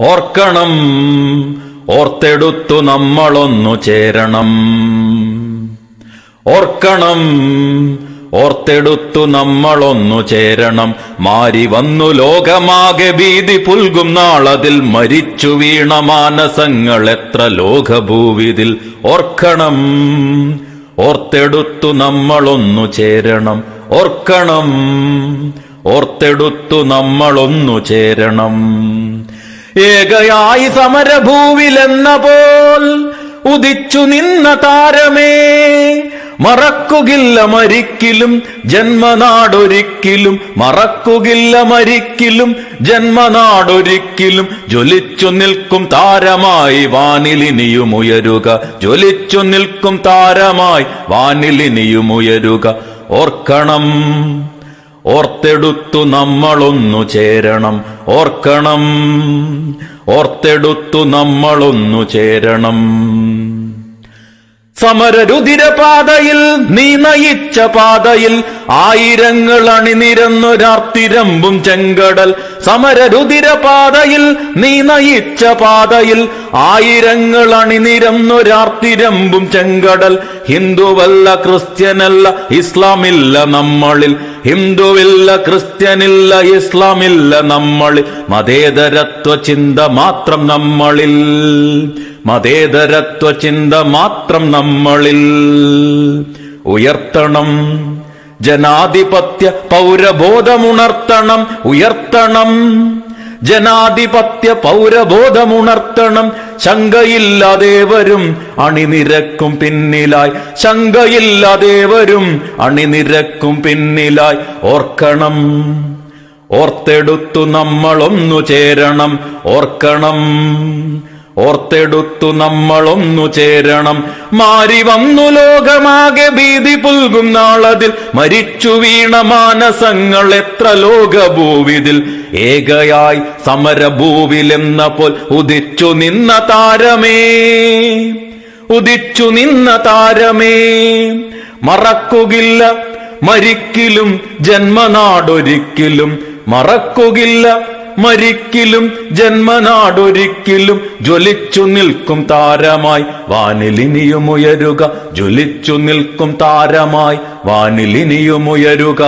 ഓർക്കണം ഓർത്തെടുത്തു നമ്മളൊന്നു ചേരണം. ഓർക്കണം ഓർത്തെടുത്തു നമ്മളൊന്നു ചേരണം. മാരി വന്നു ലോകമാകെ ഭീതി പുൽകും നാളതിൽ മരിച്ചു വീണ മാനസങ്ങൾ എത്ര ലോകഭൂവിതിൽ. ഓർക്കണം ഓർത്തെടുത്തു നമ്മളൊന്നു ചേരണം. ഓർക്കണം ഓർത്തെടുത്തു നമ്മളൊന്നു ചേരണം. ഏകയായി സമരഭൂവിലെന്ന പോൽ ഉദിച്ചു നിന്ന താരമേ. മറക്കുകില്ല മരിക്കിലും ജന്മനാടൊരിക്കലും മറക്കുകില്ല മരിക്കിലും ജന്മനാടൊരിക്കലും. ജ്വലിച്ചു നിൽക്കും താരമായി വാനിലിനിയും ഉയരുക. ജ്വലിച്ചു നിൽക്കും താരമായി വാനിലിനിയും ഉയരുക. ഓർക്കണം ഓർത്തെടുത്തു നമ്മളൊന്നു ചേരണം. ഓർക്കണം. ഓർത്തെടുത്തു നമ്മളൊന്നു ചേരണം. സമരരുതിരപാതയിൽ നീ നയിച്ച പാതയിൽ ആയിരങ്ങൾ അണിനിരന്നൊരാർത്തിരമ്പും ചെങ്കടൽ സമരരുതിരപാതയിൽ നീ നയിച്ച പാതയിൽ ആയിരങ്ങൾ അണിനിരന്നൊരാർത്തിരമ്പും ചെങ്കടൽ ഹിന്ദുവല്ല ക്രിസ്ത്യനല്ല ഇസ്ലാമില്ല നമ്മളിൽ ഹിന്ദുവില്ല ക്രിസ്ത്യനില്ല ഇസ്ലാമില്ല നമ്മളിൽ മതേതരത്വ ചിന്ത മാത്രം നമ്മളിൽ മതേതരത്വ ചിന്ത മാത്രം നമ്മളിൽ ഉയർത്തണം ജനാധിപത്യ പൗരബോധമുണർത്തണം ഉയർത്തണം. ജനാധിപത്യ പൗരബോധമുണർത്തണം ശങ്കയില്ലാതെ വരും അണിനിരക്കും പിന്നിലായി. ശങ്കയില്ലാതെ വരും അണിനിരക്കും പിന്നിലായി. ഓർക്കണം ഓർത്തെടുത്തു നമ്മളൊന്നു ചേരണം ഓർക്കണം. ഓർത്തെടുത്തു നമ്മളൊന്നു ചേരണം. മാറി വന്നു ലോകമാകെ ഭീതി പുൽകും നാളതിൽ. മരിച്ചു വീണ മാനസങ്ങൾ എത്ര ലോകഭൂവിതിൽ. ഏകയായി സമരഭൂവിലെന്ന പോൽ ഉദിച്ചു നിന്ന താരമേ. ഉദിച്ചു നിന്ന താരമേ. മറക്കുകില്ല മരിക്കിലും ജന്മനാടൊരിക്കലും. മറക്കുകില്ല മരിക്കിലും ജന്മനാടൊരിക്കലും ജ്വലിച്ചു നിൽക്കും താരമായി. വാനിലിനിയും ഉയരുക ജ്വലിച്ചു നിൽക്കും താരമായി. വാനിലിനിയും ഉയരുക.